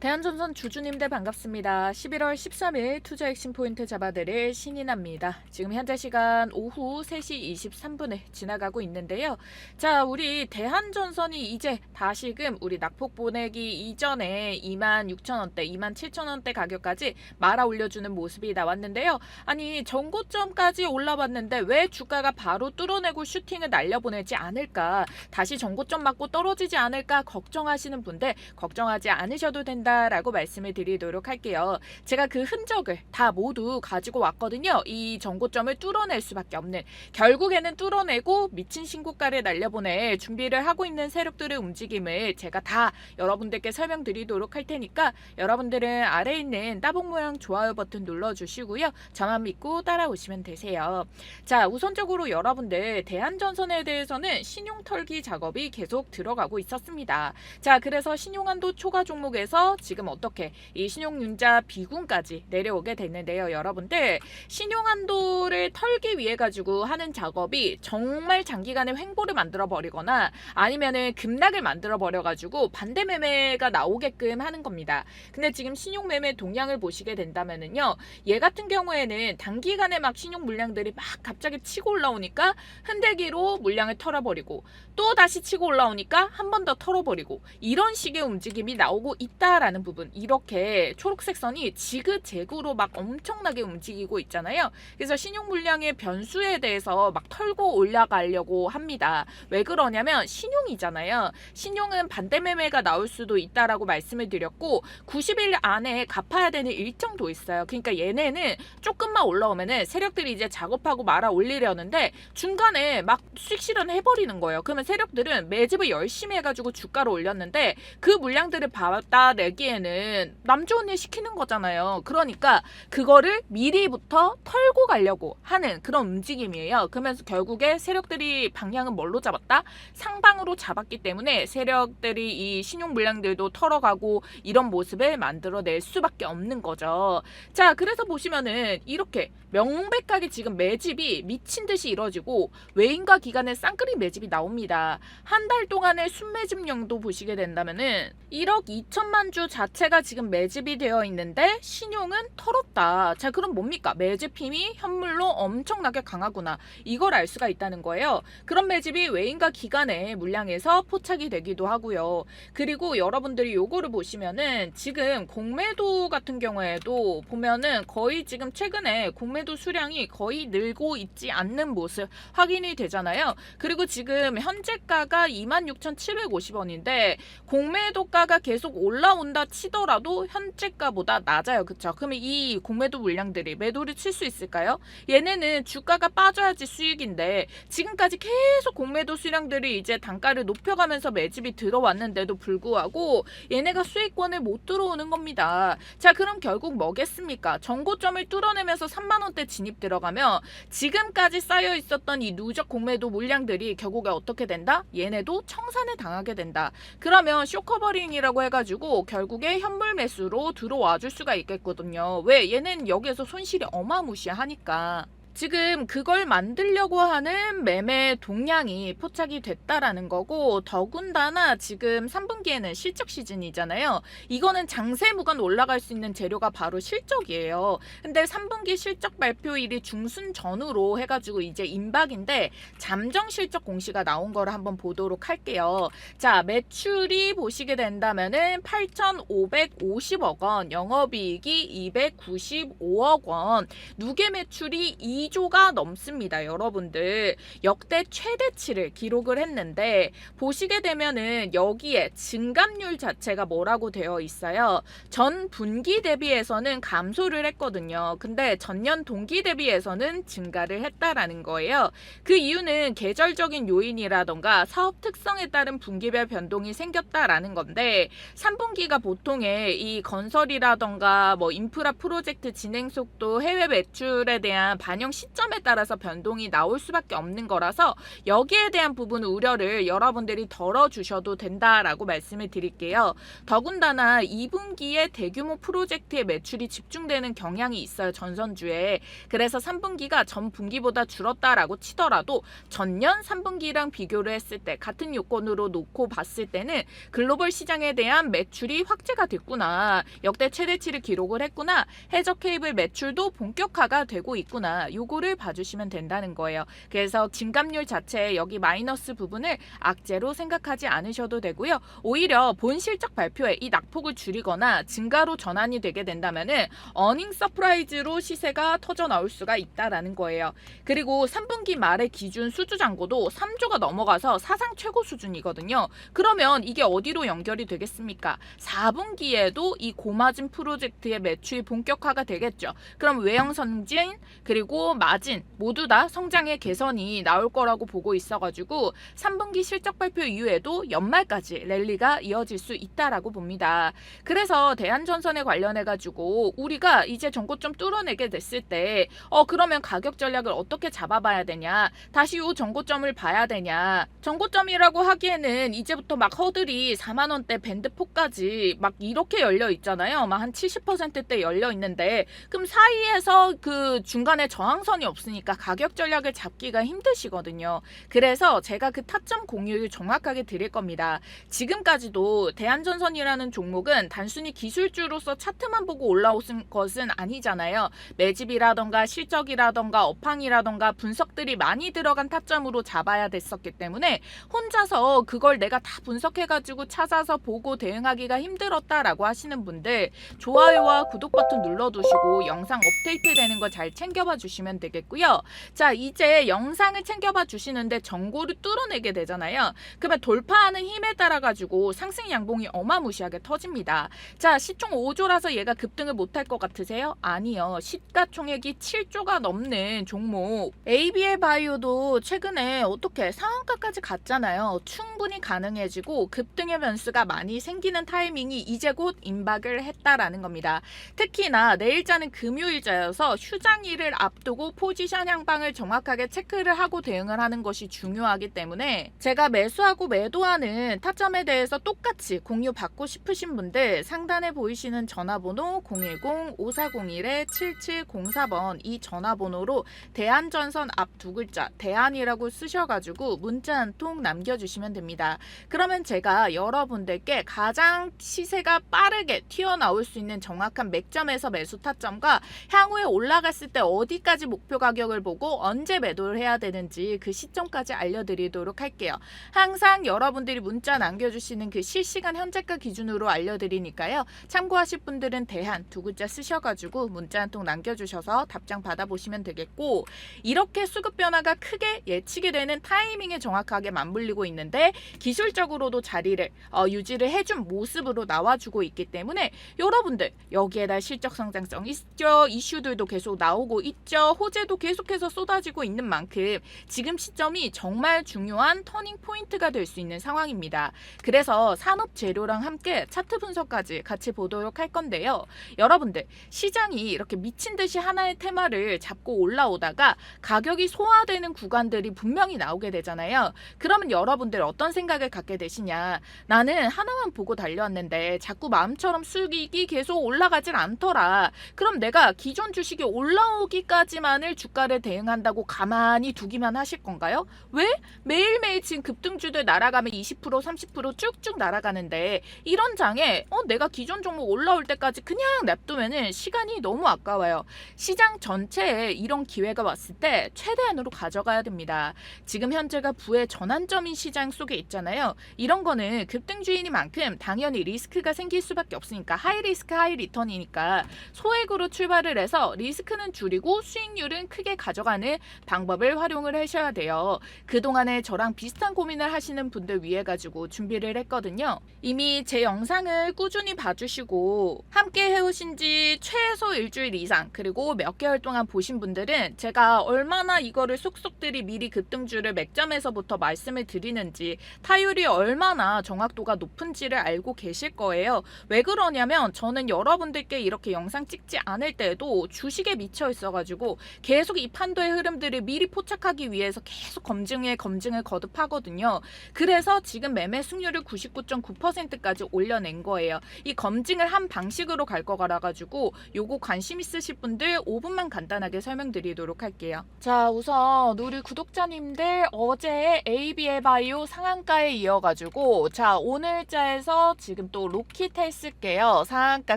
대한전선 주주님들 반갑습니다. 11월 13일 투자 핵심 포인트 잡아드릴 신인합니다. 지금 현재 시간 오후 3시 23분을 지나가고 있는데요. 자, 우리 대한전선이 이제 다시금 우리 낙폭 보내기 이전에 26,000원대, 27,000원대 가격까지 말아 올려주는 모습이 나왔는데요. 아니, 전고점까지 올라왔는데 왜 주가가 바로 뚫어내고 슈팅을 날려보내지 않을까? 다시 전고점 맞고 떨어지지 않을까 걱정하시는 분들 걱정하지 않으셔도 된다. 라고 말씀을 드리도록 할게요. 제가 그 흔적을 다 모두 가지고 왔거든요. 이 정고점을 뚫어낼 수밖에 없는 결국에는 뚫어내고 미친 신고가를 날려보낼 준비를 하고 있는 세력들의 움직임을 제가 다 여러분들께 설명드리도록 할 테니까 여러분들은 아래에 있는 따봉 모양 좋아요 버튼 눌러주시고요. 저만 믿고 따라오시면 되세요. 자, 우선적으로 여러분들 대한전선에 대해서는 신용 털기 작업이 계속 들어가고 있었습니다. 자, 그래서 신용한도 초과 종목에서 지금 어떻게 이 신용융자 비군까지 내려오게 됐는데요, 여러분들. 신용한도를 털기 위해 가지고 하는 작업이 정말 장기간의 횡보를 만들어 버리거나 아니면은 급락을 만들어 버려 가지고 반대 매매가 나오게끔 하는 겁니다. 근데 지금 신용 매매 동향을 보시게 된다면은요. 얘 같은 경우에는 단기간에 막 신용 물량들이 막 갑자기 치고 올라오니까 흔들기로 물량을 털어버리고 또 다시 치고 올라오니까 한 번 더 털어버리고 이런 식의 움직임이 나오고 있다라는 부분 이렇게 초록색 선이 지그재그로 막 엄청나게 움직이고 있잖아요. 그래서 신용 물량의 변수에 대해서 막 털고 올라가려고 합니다. 왜 그러냐면 신용이잖아요. 신용은 반대 매매가 나올 수도 있다라고 말씀을 드렸고 90일 안에 갚아야 되는 일정도 있어요. 그러니까 얘네는 조금만 올라오면은 세력들이 이제 작업하고 말아 올리려는데 중간에 막 수익 실현 해 버리는 거예요. 그러면 세력들은 매집을 열심히 해가지고 주가를 올렸는데 그 물량들을 받아내 기에는 남 좋은 일 시키는 거잖아요. 그러니까 그거를 미리부터 털고 가려고 하는 그런 움직임이에요. 그러면서 결국에 세력들이 방향은 뭘로 잡았다? 상방으로 잡았기 때문에 세력들이 이 신용 물량들도 털어가고 이런 모습을 만들어낼 수밖에 없는 거죠. 자, 그래서 보시면은 이렇게 명백하게 지금 매집이 미친 듯이 이뤄지고 외인과 기관의 쌍끌이 매집이 나옵니다. 한 달 동안의 순매집량도 보시게 된다면은 1억 2천만 주 자체가 지금 매집이 되어 있는데 신용은 털었다. 자, 그럼 뭡니까? 매집 힘이 현물로 엄청나게 강하구나. 이걸 알 수가 있다는 거예요. 그런 매집이 외인과 기관의 물량에서 포착이 되기도 하고요. 그리고 여러분들이 요거를 보시면은 지금 공매도 같은 경우에도 보면은 거의 지금 최근에 공매도 수량이 거의 늘고 있지 않는 모습 확인이 되잖아요. 그리고 지금 현재가가 26,750원인데 공매도가가 계속 올라온다 치더라도 현재가보다 낮아요. 그쵸? 그러면 이 공매도 물량들이 매도를 칠 수 있을까요? 얘네는 주가가 빠져야지 수익인데 지금까지 계속 공매도 수량들이 이제 단가를 높여가면서 매집이 들어왔는데도 불구하고 얘네가 수익권을 못 들어오는 겁니다. 자, 그럼 결국 뭐겠습니까? 정고점을 뚫어내면서 3만원대 진입 들어가면 지금까지 쌓여 있었던 이 누적 공매도 물량들이 결국에 어떻게 된다? 얘네도 청산을 당하게 된다. 그러면 쇼커버링이라고 해가지고 결국 에 현물 매수로 들어와 줄 수가 있겠거든요. 왜? 얘는 여기에서 손실이 어마무시하니까. 지금 그걸 만들려고 하는 매매 동향이 포착이 됐다라는 거고 더군다나 지금 3분기에는 실적 시즌이잖아요. 이거는 장세 무관 올라갈 수 있는 재료가 바로 실적이에요. 근데 3분기 실적 발표일이 중순 전후로 해가지고 이제 임박인데 잠정 실적 공시가 나온 거를 한번 보도록 할게요. 자 매출이 보시게 된다면은 8,550억 원, 영업이익이 295억 원, 누계 매출이 2 조가 넘습니다, 여러분들. 역대 최대치를 기록을 했는데 보시게 되면은 여기에 증감률 자체가 뭐라고 되어 있어요. 전 분기 대비해서는 감소를 했거든요. 근데 전년 동기 대비해서는 증가를 했다라는 거예요. 그 이유는 계절적인 요인이라던가 사업 특성에 따른 분기별 변동이 생겼다라는 건데 3분기가 보통의 이 건설이라던가 뭐 인프라 프로젝트 진행 속도 해외 매출에 대한 반영 시점에 따라서 변동이 나올 수밖에 없는 거라서 여기에 대한 부분 우려를 여러분들이 덜어주셔도 된다라고 말씀을 드릴게요. 더군다나 2분기에 대규모 프로젝트의 매출이 집중되는 경향이 있어요. 전선주에. 그래서 3분기가 전 분기보다 줄었다라고 치더라도 전년 3분기랑 비교를 했을 때 같은 요건으로 놓고 봤을 때는 글로벌 시장에 대한 매출이 확대가 됐구나. 역대 최대치를 기록을 했구나. 해적 케이블 매출도 본격화가 되고 있구나. 요거를 봐주시면 된다는 거예요. 그래서 진감률 자체 여기 마이너스 부분을 악재로 생각하지 않으셔도 되고요. 오히려 본 실적 발표에 이 낙폭을 줄이거나 증가로 전환이 되게 된다면은 어닝 서프라이즈로 시세가 터져 나올 수가 있다라는 거예요. 그리고 3분기 말의 기준 수주 잔고도 3조가 넘어가서 사상 최고 수준이거든요. 그러면 이게 어디로 연결이 되겠습니까? 4분기에도 이 고마진 프로젝트의 매출 본격화가 되겠죠. 그럼 외형 선진 그리고 마진 모두 다 성장의 개선이 나올 거라고 보고 있어가지고 3분기 실적 발표 이후에도 연말까지 랠리가 이어질 수 있다라고 봅니다. 그래서 대한전선에 관련해 가지고 우리가 이제 전고점 뚫어내게 됐을 때 어 그러면 가격 전략을 어떻게 잡아봐야 되냐? 다시 요 전고점을 봐야 되냐? 전고점이라고 하기에는 이제부터 막 허들이 4만 원대 밴드 4까지 막 이렇게 열려 있잖아요. 막 한 70%대 열려 있는데 그럼 사이에서 그 중간에 저항 선이 없으니까 가격 전략을 잡기가 힘드시거든요 그래서 제가 그 타점 공유를 정확하게 드릴 겁니다 지금까지도 대한전선이라는 종목은 단순히 기술주로서 차트만 보고 올라온 것은 아니잖아요. 매집이라던가 실적이라던가 업황이라던가 분석들이 많이 들어간 타점으로 잡아야 됐었기 때문에 혼자서 그걸 내가 다 분석해가지고 찾아서 보고 대응하기가 힘들었다라고 하시는 분들 좋아요와 구독 버튼 눌러두시고 영상 업데이트 되는 거 잘 챙겨봐 주시면 되겠고요. 자 이제 영상을 챙겨봐 주시는데 정보를 뚫어내게 되잖아요. 그러면 돌파하는 힘에 따라 가지고 상승 양봉이 어마무시하게 터집니다. 자 시총 5조라서 얘가 급등을 못할 것 같으세요? 아니요. 시가총액이 7조가 넘는 종목 ABL 바이오도 최근에 어떻게 상한가까지 갔잖아요. 충분히 가능해지고 급등의 변수가 많이 생기는 타이밍이 이제 곧 임박을 했다라는 겁니다. 특히나 내일자는 금요일자여서 휴장일을 앞두고 포지션 향방을 정확하게 체크를 하고 대응을 하는 것이 중요하기 때문에 제가 매수하고 매도하는 타점에 대해서 똑같이 공유 받고 싶으신 분들 상단에 보이시는 전화번호 010-5401-7704번 이 전화번호로 대한전선 앞 두 글자 대한이라고 쓰셔가지고 문자 한 통 남겨주시면 됩니다. 그러면 제가 여러분들께 가장 시세가 빠르게 튀어나올 수 있는 정확한 맥점에서 매수 타점과 향후에 올라갔을 때 어디까지 목표 가격을 보고 언제 매도를 해야 되는지 그 시점까지 알려드리도록 할게요. 항상 여러분들이 문자 남겨주시는 그 실시간 현재가 기준으로 알려드리니까요. 참고하실 분들은 대한 두 글자 쓰셔가지고 문자 한 통 남겨주셔서 답장 받아보시면 되겠고 이렇게 수급 변화가 크게 예측이 되는 타이밍에 정확하게 맞물리고 있는데 기술적으로도 자리를 어, 유지를 해준 모습으로 나와주고 있기 때문에 여러분들 여기에다 실적 성장성 있죠 이슈들도 계속 나오고 있죠 호재도 계속해서 쏟아지고 있는 만큼 지금 시점이 정말 중요한 터닝 포인트가 될 수 있는 상황입니다. 그래서 산업 재료랑 함께 차트 분석까지 같이 보도록 할 건데요. 여러분들 시장이 이렇게 미친 듯이 하나의 테마를 잡고 올라오다가 가격이 소화되는 구간들이 분명히 나오게 되잖아요. 그러면 여러분들 어떤 생각을 갖게 되시냐? 나는 하나만 보고 달려왔는데 자꾸 마음처럼 수익이 계속 올라가질 않더라. 그럼 내가 기존 주식이 올라오기까지만 을 주가를 대응한다고 가만히 두기만 하실 건가요? 왜? 매일매일 지금 급등주들 날아가면 20% 30% 쭉쭉 날아가는데 이런 장에 어 내가 기존 종목 올라올 때까지 그냥 냅두면은 시간이 너무 아까워요. 시장 전체에 이런 기회가 왔을 때 최대한으로 가져가야 됩니다. 지금 현재가 부의 전환점인 시장 속에 있잖아요. 이런 거는 급등주의니만큼 당연히 리스크가 생길 수밖에 없으니까 하이 리스크 하이 리턴이니까 소액으로 출발을 해서 리스크는 줄이고 수익 률은 크게 가져가는 방법을 활용을 하셔야 돼요. 그동안에 저랑 비슷한 고민을 하시는 분들 위해 가지고 준비를 했거든요. 이미 제 영상을 꾸준히 봐주시고 함께 해오신 지 최소 일주일 이상 그리고 몇 개월 동안 보신 분들은 제가 얼마나 이거를 속속들이 미리 급등주를 맥점에서부터 말씀을 드리는지 타율이 얼마나 정확도가 높은지를 알고 계실 거예요. 왜 그러냐면 저는 여러분들께 이렇게 영상 찍지 않을 때도 주식에 미쳐 있어가지고 계속 이 판도의 흐름들을 미리 포착하기 위해서 계속 검증에 검증을 거듭하거든요. 그래서 지금 매매 승률을 99.9%까지 올려낸 거예요. 이 검증을 한 방식으로 갈 거라 가지고 요거 관심 있으실 분들 5분만 간단하게 설명드리도록 할게요. 자, 우선 우리 구독자님들 어제 ABL 바이오 상한가에 이어가지고 자 오늘자에서 지금 또 로키트 했을게요. 상한가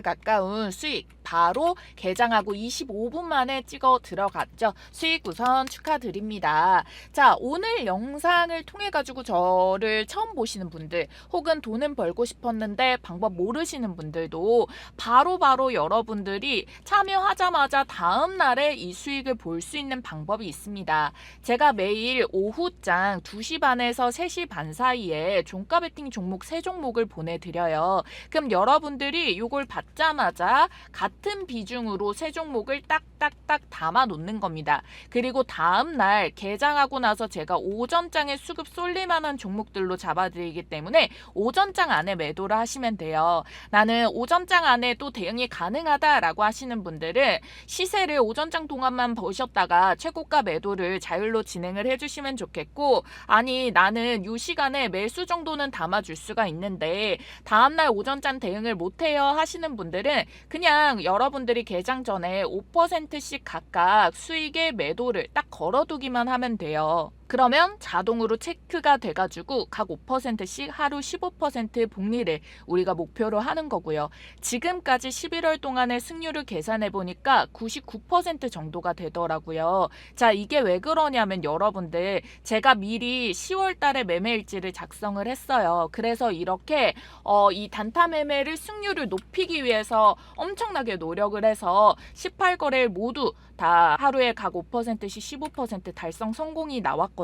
가까운 수익 바로 개장하고 25분 만에 찍어 들어갔죠. 수익 우선 축하드립니다. 자 오늘 영상을 통해 가지고 저를 처음 보시는 분들 혹은 돈은 벌고 싶었는데 방법 모르시는 분들도 바로바로 바로 여러분들이 참여하자마자 다음 날에 이 수익을 볼 수 있는 방법이 있습니다. 제가 매일 오후장 2시 반에서 3시 반 사이에 종가 베팅 종목 세 종목을 보내드려요. 그럼 여러분들이 이걸 받자마자 같은 비중으로 세 종목을 딱딱딱 담아 놓는 겁니다. 그리고 다음 날 개장하고 나서 제가 오전장에 수급 쏠릴 만한 종목들로 잡아드리기 때문에 오전장 안에 매도를 하시면 돼요. 나는 오전장 안에 또 대응이 가능하다라고 하시는 분들은 시세를 오전장 동안만 보셨다가 최고가 매도를 자율로 진행을 해주시면 좋겠고 아니 나는 이 시간에 매수 정도는 담아줄 수가 있는데 다음날 오전장 대응을 못해요 하시는 분들은 그냥 여러분들이 개장 전에 5%씩 각각 수익의 매도를 딱 걸어두기만 하면 돼요. 그러면 자동으로 체크가 돼가지고 각 5%씩 하루 15% 복리를 우리가 목표로 하는 거고요. 지금까지 11월 동안의 승률을 계산해 보니까 99% 정도가 되더라고요. 자, 이게 왜 그러냐면 여러분들 제가 미리 10월 달에 매매 일지를 작성을 했어요. 그래서 이렇게 어, 이 단타 매매를 승률을 높이기 위해서 엄청나게 노력을 해서 18거래일 모두 다 하루에 각 5%씩 15% 달성 성공이 나왔거든요.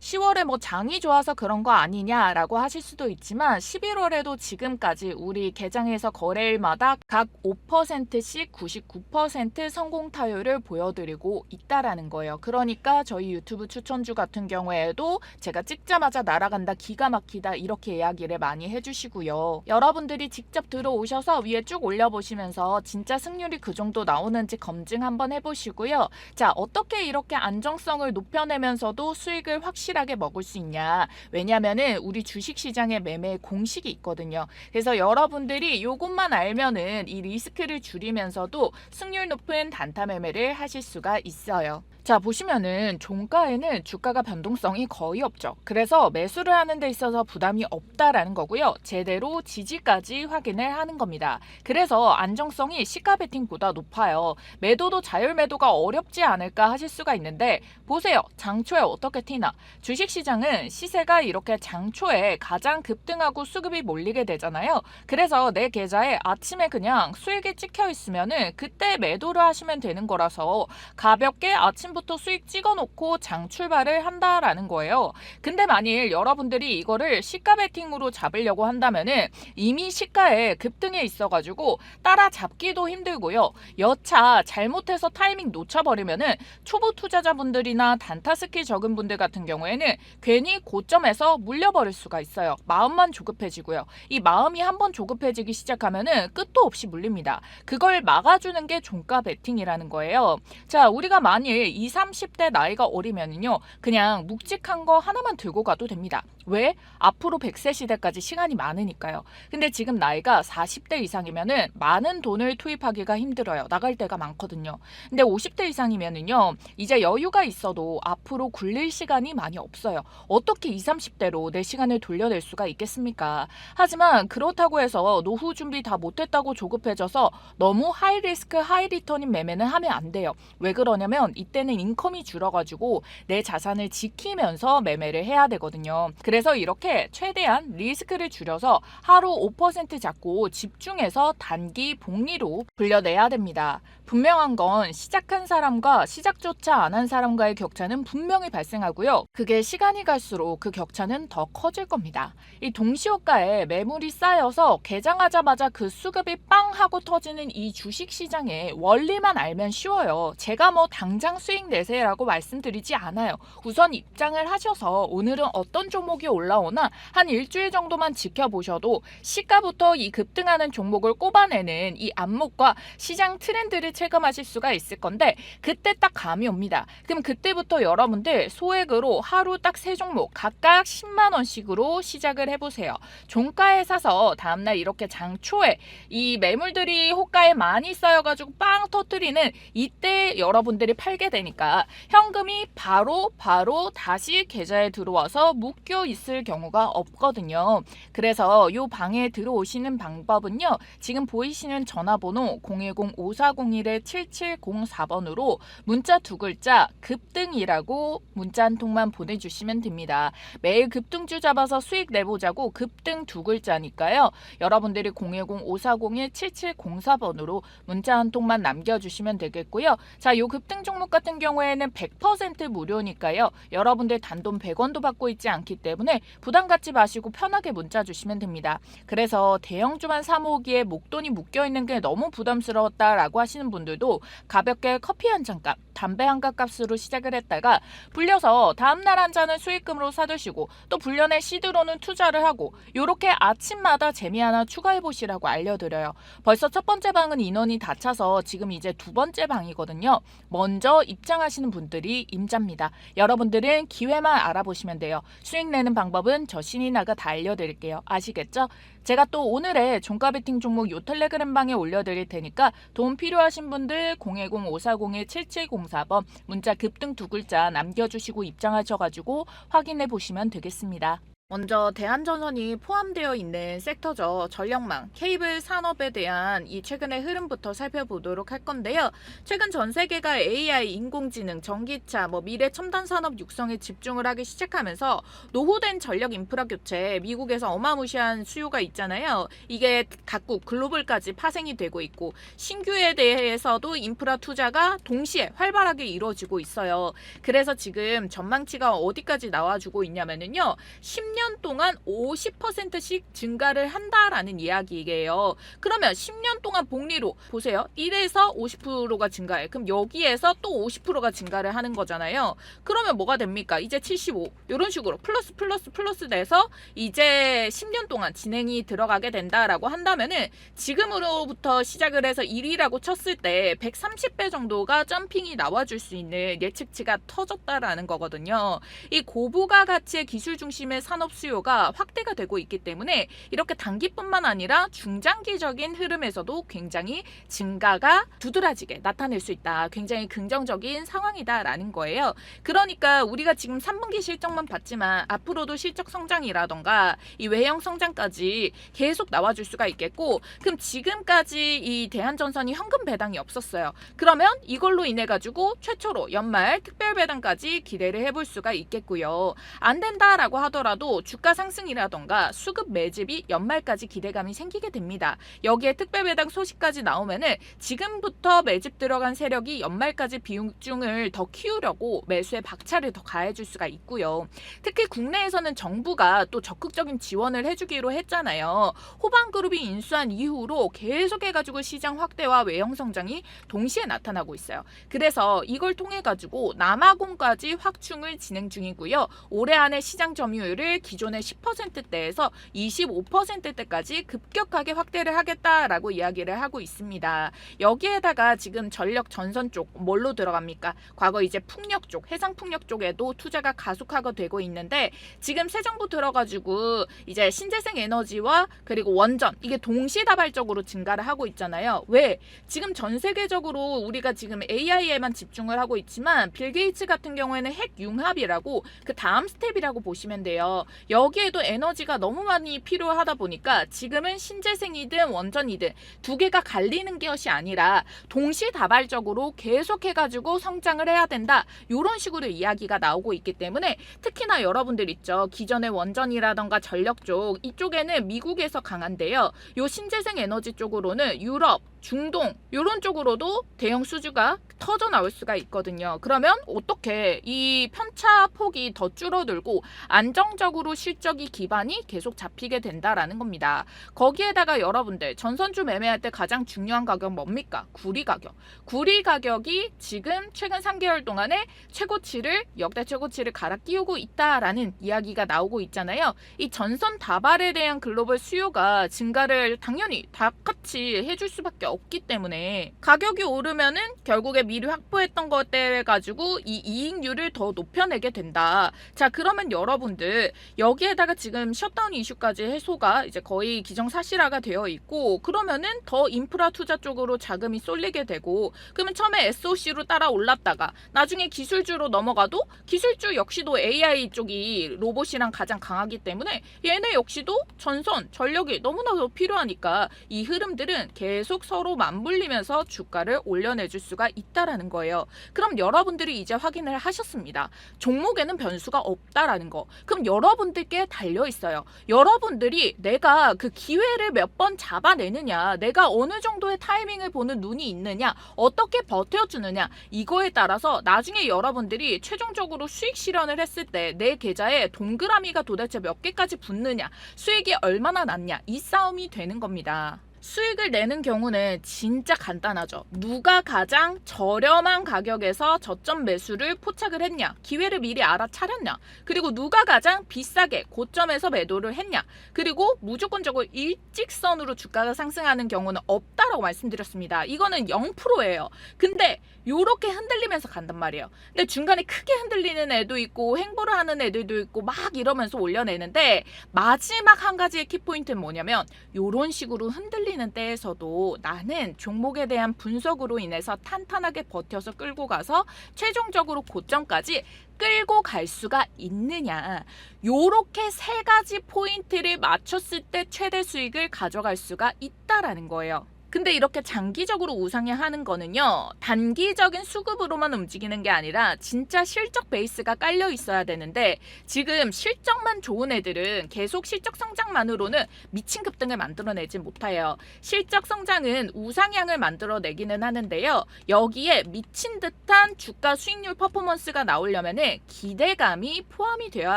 10월에 뭐 장이 좋아서 그런 거 아니냐라고 하실 수도 있지만 11월에도 지금까지 우리 개장에서 거래일마다 각 5%씩 99% 성공 타율을 보여드리고 있다라는 거예요. 그러니까 저희 유튜브 추천주 같은 경우에도 제가 찍자마자 날아간다 기가 막히다 이렇게 이야기를 많이 해주시고요. 여러분들이 직접 들어오셔서 위에 쭉 올려보시면서 진짜 승률이 그 정도 나오는지 검증 한번 해보시고요. 자 어떻게 이렇게 안정성을 높여내면서도 수익을 확실하게 먹을 수 있냐? 왜냐면은 우리 주식 시장에 매매 공식이 있거든요. 그래서 여러분들이 이것만 알면은 이 리스크를 줄이면서도 승률 높은 단타 매매를 하실 수가 있어요. 자 보시면은 종가에는 주가가 변동성이 거의 없죠. 그래서 매수를 하는 데 있어서 부담이 없다라는 거고요. 제대로 지지까지 확인을 하는 겁니다. 그래서 안정성이 시가 베팅보다 높아요. 매도도 자율 매도가 어렵지 않을까 하실 수가 있는데 보세요. 장초에 어떻게 튀나? 주식 시장은 시세가 이렇게 장초에 가장 급등하고 수급이 몰리게 되잖아요. 그래서 내 계좌에 아침에 그냥 수익이 찍혀 있으면은 그때 매도를 하시면 되는 거라서 가볍게 아침 부터 수익 찍어 놓고 장 출발을 한다라는 거예요. 근데 만일 여러분들이 이거를 시가 베팅으로 잡으려고 한다면은 이미 시가에 급등해 있어가지고 따라잡기도 힘들고요. 여차 잘못해서 타이밍 놓쳐버리면은 초보 투자자분들이나 단타 스킬 적은 분들 같은 경우에는 괜히 고점에서 물려버릴 수가 있어요. 마음만 조급해지고요. 이 마음이 한번 조급해지기 시작하면은 끝도 없이 물립니다. 그걸 막아주는 게 종가 베팅이라는 거예요. 자, 우리가 만일 20, 30대 나이가 어리면은요, 그냥 묵직한 거 하나만 들고 가도 됩니다. 왜? 앞으로 100세 시대까지 시간이 많으니까요. 근데 지금 나이가 40대 이상이면은 많은 돈을 투입하기가 힘들어요. 나갈 때가 많거든요. 근데 50대 이상이면은요, 이제 여유가 있어도 앞으로 굴릴 시간이 많이 없어요. 어떻게 20, 30대로 내 시간을 돌려낼 수가 있겠습니까? 하지만 그렇다고 해서 노후 준비 다 못했다고 조급해져서 너무 하이 리스크 하이 리턴인 매매는 하면 안 돼요. 왜 그러냐면 이때는 인컴이 줄어가지고 내 자산을 지키면서 매매를 해야 되거든요. 그래서 이렇게 최대한 리스크를 줄여서 하루 5% 잡고 집중해서 단기 복리로 불려내야 됩니다. 분명한 건 시작한 사람과 시작조차 안 한 사람과의 격차는 분명히 발생하고요. 그게 시간이 갈수록 그 격차는 더 커질 겁니다. 이 동시호가에 매물이 쌓여서 개장하자마자 그 수급이 빵 하고 터지는 이 주식 시장의 원리만 알면 쉬워요. 제가 뭐 당장 수익 내세라고 말씀드리지 않아요. 우선 입장을 하셔서 오늘은 어떤 종목이 올라오나 한 일주일 정도만 지켜보셔도 시가부터 이 급등하는 종목을 꼽아내는 이 안목과 시장 트렌드를 체감하실 수가 있을 건데 그때 딱 감이 옵니다. 그럼 그때부터 여러분들 소액으로 하루 딱 세 종목 각각 10만 원씩으로 시작을 해보세요. 종가에 사서 다음날 이렇게 장 초에 이 매물들이 호가에 많이 쌓여가지고 빵 터뜨리는 이때 여러분들이 팔게 되니까 현금이 바로 바로 다시 계좌에 들어와서 묶여 있을 경우가 없거든요. 그래서 이 방에 들어오시는 방법은요. 지금 보이시는 전화번호 010-5401-7704번으로 문자 두 글자 급등이라고 문자 한 통만 보내주시면 됩니다. 매일 급등주 잡아서 수익 내보자고 급등 두 글자니까요. 여러분들이 010-5401-7704번으로 문자 한 통만 남겨주시면 되겠고요. 자, 요 급등 종목 같은 경우에는 100% 무료니까요. 여러분들 단돈 100원도 받고 있지 않기 때문에 부담 갖지 마시고 편하게 문자 주시면 됩니다. 그래서 대형 주만 사모으기에 목돈이 묶여 있는 게 너무 부담스러웠다라고 하시는 분들도 가볍게 커피 한 잔 값, 담배 한값 값으로 시작을 했다가 불려서 다음 날 한 잔은 수익금으로 사두시고 또 불려내 시드로는 투자를 하고 요렇게 아침마다 재미 하나 추가해 보시라고 알려드려요. 벌써 첫 번째 방은 인원이 다 차서 지금 이제 두 번째 방이거든요. 먼저 입장하시는 분들이 임자입니다. 여러분들은 기회만 알아보시면 돼요. 수익 내는 방법은 저 신이나가 다 알려드릴게요. 아시겠죠? 제가 또 오늘의 종가 베팅 종목 요 텔레그램 방에 올려드릴 테니까 도움 필요하신 분들 010-5401-7704번 문자 급등 두 글자 남겨주시고 입장하셔가지고 확인해 보시면 되겠습니다. 먼저 대한전선이 포함되어 있는 섹터죠. 전력망, 케이블 산업에 대한 이 최근의 흐름부터 살펴보도록 할 건데요. 최근 전 세계가 AI, 인공지능, 전기차, 뭐 미래 첨단 산업 육성에 집중을 하기 시작하면서 노후된 전력 인프라 교체, 미국에서 어마무시한 수요가 있잖아요. 이게 각국 글로벌까지 파생이 되고 있고 신규에 대해서도 인프라 투자가 동시에 활발하게 이루어지고 있어요. 그래서 지금 전망치가 어디까지 나와주고 있냐면은요. 10년 10년 동안 50%씩 증가를 한다라는 이야기예요. 그러면 10년 동안 복리로 보세요. 1에서 50%가 증가해. 그럼 여기에서 또 50%가 증가를 하는 거잖아요. 그러면 뭐가 됩니까? 이제 75. 이런 식으로 플러스 플러스 플러스 돼서 이제 10년 동안 진행이 들어가게 된다라고 한다면은 지금으로부터 시작을 해서 1위라고 쳤을 때 130배 정도가 점핑이 나와줄 수 있는 예측치가 터졌다라는 거거든요. 이 고부가 가치의 기술 중심의 산업 수요가 확대가 되고 있기 때문에 이렇게 단기뿐만 아니라 중장기적인 흐름에서도 굉장히 증가가 두드러지게 나타낼 수 있다. 굉장히 긍정적인 상황이다라는 거예요. 그러니까 우리가 지금 3분기 실적만 봤지만 앞으로도 실적 성장이라던가 이 외형 성장까지 계속 나와줄 수가 있겠고 그럼 지금까지 이 대한전선이 현금 배당이 없었어요. 그러면 이걸로 인해 가지고 최초로 연말 특별 배당까지 기대를 해볼 수가 있겠고요. 안 된다라고 하더라도 주가 상승이라던가 수급 매집이 연말까지 기대감이 생기게 됩니다. 여기에 특별 배당 소식까지 나오면은 지금부터 매집 들어간 세력이 연말까지 비중을 더 키우려고 매수에 박차를 더 가해줄 수가 있고요. 특히 국내에서는 정부가 또 적극적인 지원을 해주기로 했잖아요. 호방그룹이 인수한 이후로 계속해가지고 시장 확대와 외형 성장이 동시에 나타나고 있어요. 그래서 이걸 통해 가지고 남아공까지 확충을 진행 중이고요. 올해 안에 시장 점유율을 기존의 10%대에서 25%대까지 급격하게 확대를 하겠다라고 이야기를 하고 있습니다. 여기에다가 지금 전력 전선 쪽 뭘로 들어갑니까? 과거 이제 풍력 쪽, 해상 풍력 쪽에도 투자가 가속화가 되고 있는데 지금 새 정부 들어가지고 이제 신재생 에너지와 그리고 원전 이게 동시다발적으로 증가를 하고 있잖아요. 왜? 지금 전 세계적으로 우리가 지금 AI에만 집중을 하고 있지만 빌 게이츠 같은 경우에는 핵 융합이라고 그 다음 스텝이라고 보시면 돼요. 여기에도 에너지가 너무 많이 필요하다 보니까 지금은 신재생이든 원전이든 두 개가 갈리는 것이 아니라 동시다발적으로 계속해가지고 성장을 해야 된다. 이런 식으로 이야기가 나오고 있기 때문에 특히나 여러분들 있죠. 기존의 원전이라던가 전력 쪽 이쪽에는 미국에서 강한데요. 요 신재생 에너지 쪽으로는 유럽, 중동 이런 쪽으로도 대형 수주가 터져 나올 수가 있거든요. 그러면 어떻게 이 편차 폭이 더 줄어들고 안정적으로 실적이 기반이 계속 잡히게 된다라는 겁니다. 거기에다가 여러분들 전선주 매매할 때 가장 중요한 가격 뭡니까? 구리 가격. 구리 가격이 지금 최근 3개월 동안에 최고치를 역대 최고치를 갈아 끼우고 있다라는 이야기가 나오고 있잖아요. 이 전선 다발에 대한 글로벌 수요가 증가를 당연히 다 같이 해줄 수밖에 없기 때문에 가격이 오르면은 결국에 미리 확보했던 것 때문에 가지고 이 이익률을 더 높여내게 된다. 자 그러면 여러분들 여기에다가 지금 셧다운 이슈까지 해소가 이제 거의 기정사실화가 되어 있고 그러면은 더 인프라 투자 쪽으로 자금이 쏠리게 되고 그러면 처음에 SOC로 따라 올랐다가 나중에 기술주로 넘어가도 기술주 역시도 AI 쪽이 로봇이랑 가장 강하기 때문에 얘네 역시도 전선 전력이 너무나도 필요하니까 이 흐름들은 계속 서로 맞물리면서 주가를 올려내줄 수가 있다 라는 거예요. 그럼 여러분들이 이제 확인을 하셨습니다. 종목에는 변수가 없다라는 거. 그럼 여러분들께 달려 있어요. 여러분들이 내가 그 기회를 몇 번 잡아내느냐, 내가 어느 정도의 타이밍을 보는 눈이 있느냐, 어떻게 버텨주느냐, 이거에 따라서 나중에 여러분들이 최종적으로 수익 실현을 했을 때 내 계좌에 동그라미가 도대체 몇 개까지 붙느냐, 수익이 얼마나 났냐, 이 싸움이 되는 겁니다. 수익을 내는 경우는 진짜 간단하죠. 누가 가장 저렴한 가격에서 저점 매수를 포착을 했냐, 기회를 미리 알아차렸냐, 그리고 누가 가장 비싸게 고점에서 매도를 했냐, 그리고 무조건적으로 일직선으로 주가가 상승하는 경우는 없다라고 말씀드렸습니다. 이거는 0%예요. 근데 요렇게 흔들리면서 간단 말이에요. 근데 중간에 크게 흔들리는 애도 있고 행보를 하는 애들도 있고 막 이러면서 올려내는데 마지막 한 가지의 키포인트는 뭐냐면 요런 식으로 흔들리 는 때에서도 나는 종목에 대한 분석으로 인해서 탄탄하게 버텨서 끌고 가서 최종적으로 고점까지 끌고 갈 수가 있느냐. 요렇게 세 가지 포인트를 맞췄을 때 최대 수익을 가져갈 수가 있다라는 거예요. 근데 이렇게 장기적으로 우상향 하는 거는요, 단기적인 수급으로만 움직이는 게 아니라 진짜 실적 베이스가 깔려 있어야 되는데, 지금 실적만 좋은 애들은 계속 실적 성장만으로는 미친 급등을 만들어내지 못해요. 실적 성장은 우상향을 만들어내기는 하는데요, 여기에 미친 듯한 주가 수익률 퍼포먼스가 나오려면은 기대감이 포함이 되어야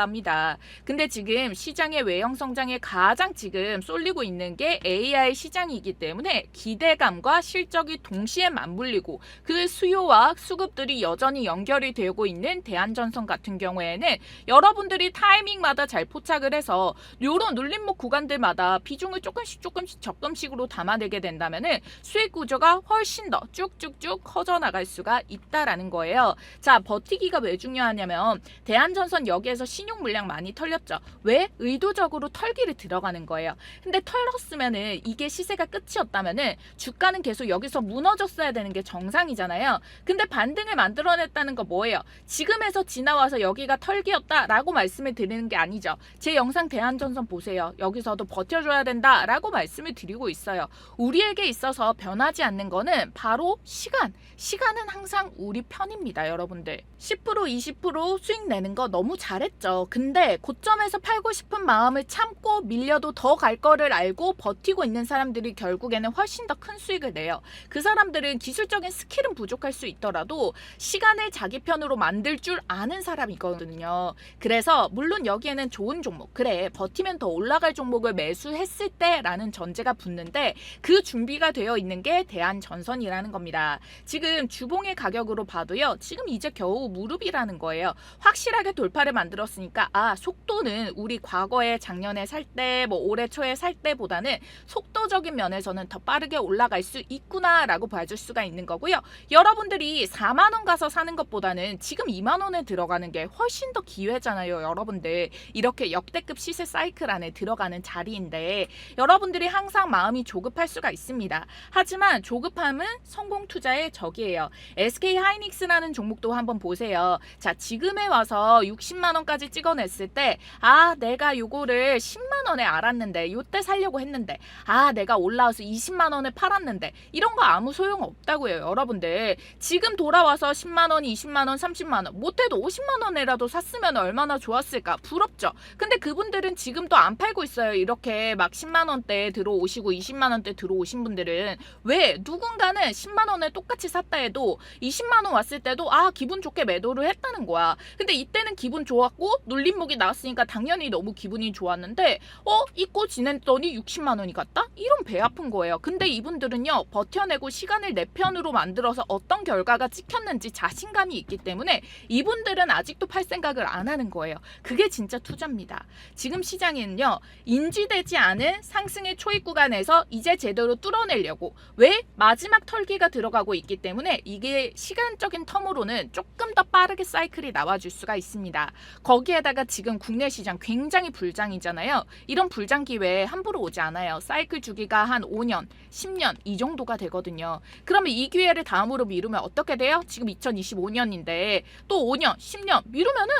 합니다. 근데 지금 시장의 외형 성장에 가장 지금 쏠리고 있는 게 AI 시장이기 때문에 기대감과 실적이 동시에 맞물리고 그 수요와 수급들이 여전히 연결이 되고 있는 대한전선 같은 경우에는 여러분들이 타이밍마다 잘 포착을 해서 요런 눌림목 구간들마다 비중을 조금씩 조금씩 적금식으로 담아내게 된다면은 수익 구조가 훨씬 더 쭉쭉쭉 커져 나갈 수가 있다라는 거예요. 자, 버티기가 왜 중요하냐면 대한전선 여기에서 신용 물량 많이 털렸죠. 왜? 의도적으로 털기를 들어가는 거예요. 근데 털었으면은 이게 시세가 끝이었다면은 주가는 계속 여기서 무너졌어야 되는 게 정상이잖아요. 근데 반등을 만들어냈다는 거 뭐예요? 지금에서 지나와서 여기가 털기였다라고 말씀을 드리는 게 아니죠. 제 영상 대한전선 보세요. 여기서도 버텨줘야 된다라고 말씀을 드리고 있어요. 우리에게 있어서 변하지 않는 거는 바로 시간. 시간은 항상 우리 편입니다, 여러분들. 10% 20% 수익 내는 거 너무 잘했죠. 근데 고점에서 팔고 싶은 마음을 참고 밀려도 더 갈 거를 알고 버티고 있는 사람들이 결국에는 훨씬 더 큰 수익을 내요. 그 사람들은 기술적인 스킬은 부족할 수 있더라도 시간을 자기 편으로 만들 줄 아는 사람이거든요. 그래서 물론 여기에는 좋은 종목, 그래 버티면 더 올라갈 종목을 매수했을 때라는 전제가 붙는데 그 준비가 되어 있는 게 대한전선이라는 겁니다. 지금 주봉의 가격으로 봐도요. 지금 이제 겨우 무릎이라는 거예요. 확실하게 돌파를 만들었으니까 아 속도는 우리 과거에 작년에 살 때 뭐 올해 초에 살 때보다는 속도적인 면에서는 더 빠르게 올라갈 수 있구나라고 봐줄 수가 있는 거고요. 여러분들이 4만 원 가서 사는 것보다는 지금 2만 원에 들어가는 게 훨씬 더 기회잖아요, 여러분들. 이렇게 역대급 시세 사이클 안에 들어가는 자리인데 여러분들이 항상 마음이 조급할 수가 있습니다. 하지만 조급함은 성공 투자의 적이에요. SK 하이닉스라는 종목도 한번 보세요. 자, 지금에 와서 60만 원까지 찍어냈을 때 아, 내가 요거를 10만 원에 알았는데 요때 살려고 했는데 아, 내가 올라와서 20만 원에 원에 팔았는데 이런 거 아무 소용 없다고요, 여러분들. 지금 돌아와서 10만 원, 20만 원, 30만 원, 못해도 50만 원에라도 샀으면 얼마나 좋았을까? 부럽죠. 근데 그분들은 지금도 안 팔고 있어요. 이렇게 막 10만 원대 들어오시고 20만 원대 들어오신 분들은 왜 누군가는 10만 원에 똑같이 샀다 해도 20만 원 왔을 때도 아 기분 좋게 매도를 했다는 거야. 근데 이때는 기분 좋았고 눌림목이 나왔으니까 당연히 너무 기분이 좋았는데 어 잊고 지냈더니 60만 원이 갔다? 이런 배 아픈 거예요. 근데 이분들은요 버텨내고 시간을 내 편으로 만들어서 어떤 결과가 찍혔는지 자신감이 있기 때문에 이분들은 아직도 팔 생각을 안 하는 거예요. 그게 진짜 투자입니다. 지금 시장에는요 인지되지 않은 상승의 초입 구간에서 이제 제대로 뚫어내려고 왜 마지막 털기가 들어가고 있기 때문에 이게 시간적인 텀으로는 조금 더 빠르게 사이클이 나와줄 수가 있습니다. 거기에다가 지금 국내 시장 굉장히 불장이잖아요. 이런 불장 기회에 함부로 오지 않아요. 사이클 주기가 한 5년, 10년 이 정도가 되거든요. 그러면 이 기회를 다음으로 미루면 어떻게 돼요? 지금 2025년인데 또 5년, 10년 미루면은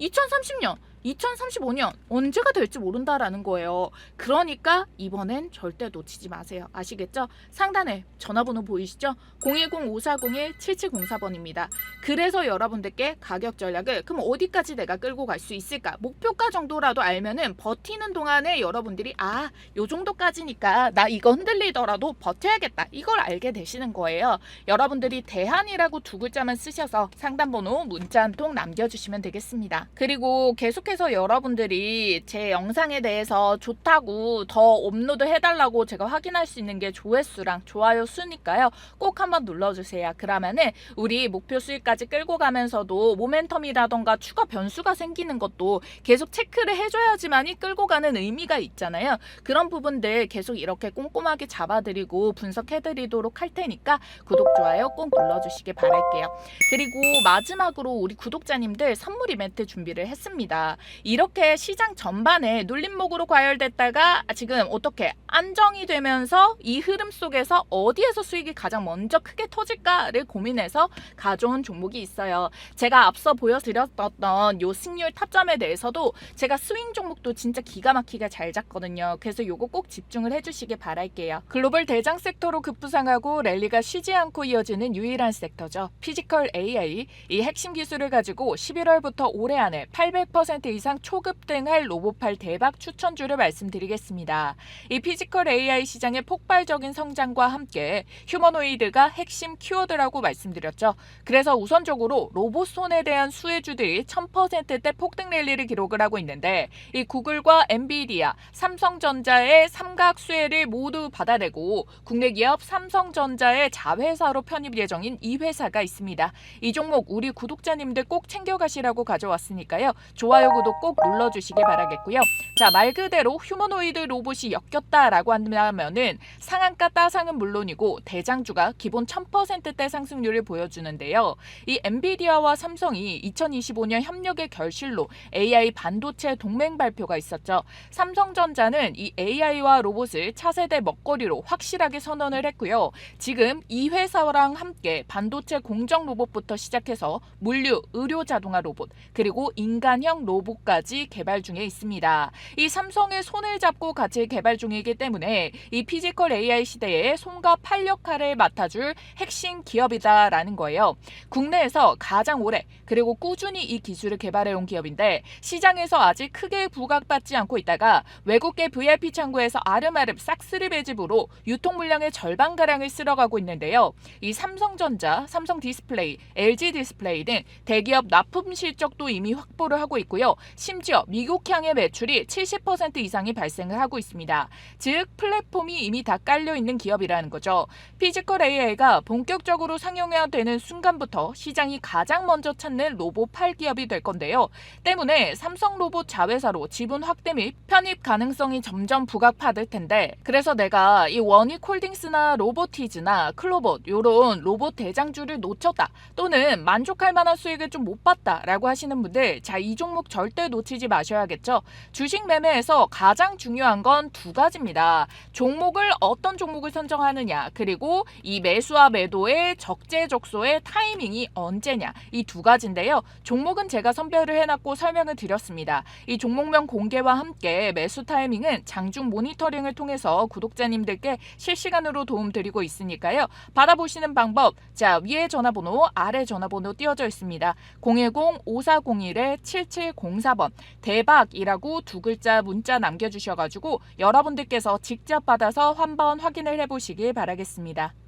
2030년 2035년 언제가 될지 모른다라는 거예요. 그러니까 이번엔 절대 놓치지 마세요. 아시겠죠? 상단에 전화번호 보이시죠? 010-5401-7704번입니다. 그래서 여러분들께 가격 전략을 그럼 어디까지 내가 끌고 갈 수 있을까? 목표가 정도라도 알면은 버티는 동안에 여러분들이 아, 요 정도까지니까 나 이거 흔들리더라도 버텨야겠다. 이걸 알게 되시는 거예요. 여러분들이 대한이라고 두 글자만 쓰셔서 상담번호 문자 한 통 남겨주시면 되겠습니다. 그리고 계속해서 여러분들이 제 영상에 대해서 좋다고 더 업로드 해달라고 제가 확인할 수 있는 게 조회수랑 좋아요 수니까요. 꼭 한번 눌러주세요. 그러면은 우리 목표 수익까지 끌고 가면서도 모멘텀이라던가 추가 변수가 생기는 것도 계속 체크를 해줘야지만이 끌고 가는 의미가 있잖아요. 그런 부분들 계속 이렇게 꼼꼼하게 잡아드리고 분석해드리도록 할 테니까 구독, 좋아요 꼭 눌러주시길 바랄게요. 그리고 마지막으로 우리 구독자님들 선물 이벤트 준비를 했습니다. 이렇게 시장 전반에 눌림목으로 과열됐다가 지금 어떻게 안정이 되면서 이 흐름 속에서 어디에서 수익이 가장 먼저 크게 터질까를 고민해서 가져온 종목이 있어요. 제가 앞서 보여드렸던 요 승률 타점에 대해서도 제가 스윙 종목도 진짜 기가 막히게 잘 잡거든요. 그래서 요거 꼭 집중을 해주시길 바랄게요. 글로벌 대장 섹터로 급부상하고 랠리가 쉬지 않고 이어지는 유일한 섹터죠. 피지컬 AI 이 핵심 기술을 가지고 11월부터 올해 안에 800% 이상 초급 등 할 로봇팔 대박 추천주를 말씀드리겠습니다. 이 피지컬 AI 시장의 폭발적인 성장과 함께 휴머노이드가 핵심 키워드라고 말씀드렸죠. 그래서 우선적으로 로봇손에 대한 수혜주들이 1000%대 폭등 랠리를 기록을 하고 있는데 이 구글과 엔비디아, 삼성전자의 삼각 수혜를 모두 받아내고 국내 기업 삼성전자의 자회사로 편입 예정인 이 회사가 있습니다. 이 종목 우리 구독자님들 꼭 챙겨가시라고 가져왔으니까요. 좋아요, 구독 꼭 눌러주시길 바라겠고요. 자, 말 그대로 휴머노이드 로봇이 엮였다라고 한다면은 상한가 따상은 물론이고 대장주가 기본 1000%대 상승률을 보여주는데요. 이 엔비디아와 삼성이 2025년 협력의 결실로 AI 반도체 동맹 발표가 있었죠. 삼성전자는 이 AI와 로봇을 차세대 먹거리로 확실하게 선언을 했고요. 지금 이 회사랑 함께 반도체 공정 로봇부터 시작해서 물류, 의료 자동화 로봇, 그리고 인간형 로봇 까지 개발 중에 있습니다. 이 삼성의 손을 잡고 같이 개발 중이기 때문에 이 피지컬 AI 시대에 손과 팔 역할을 맡아줄 핵심 기업이다라는 거예요. 국내에서 가장 오래 그리고 꾸준히 이 기술을 개발해온 기업인데 시장에서 아직 크게 부각받지 않고 있다가 외국계 VIP 창구에서 아름아름 싹쓸이 배집으로 유통 물량의 절반 가량을 쓸어가고 있는데요. 이 삼성전자, 삼성 디스플레이, LG 디스플레이 등 대기업 납품 실적도 이미 확보를 하고 있고요. 심지어 미국향의 매출이 70% 이상이 발생을 하고 있습니다. 즉 플랫폼이 이미 다 깔려 있는 기업이라는 거죠. 피지컬 AI가 본격적으로 상용화 되는 순간부터 시장이 가장 먼저 찾는 로봇 8기업이 될 건데요. 때문에 삼성 로봇 자회사로 지분 확대 및 편입 가능성이 점점 부각받을 텐데 그래서 내가 이 원익 홀딩스나 로보티즈나 클로봇 요런 로봇 대장주를 놓쳤다 또는 만족할 만한 수익을 좀 못 봤다라고 하시는 분들 자, 이 종목 절대 놓치지 마셔야겠죠. 주식 매매에서 가장 중요한 건 두 가지입니다. 종목을 어떤 종목을 선정하느냐, 그리고 이 매수와 매도의 적재적소의 타이밍이 언제냐, 이 두 가지인데요. 종목은 제가 선별을 해놨고 설명을 드렸습니다. 이 종목명 공개와 함께 매수 타이밍은 장중 모니터링을 통해서 구독자님들께 실시간으로 도움드리고 있으니까요. 받아보시는 방법, 자, 위에 전화번호, 아래 전화번호 띄워져 있습니다. 010-5401-7704번 대박이라고 두 글자 문자 남겨주셔가지고 여러분들께서 직접 받아서 한번 확인을 해보시길 바라겠습니다.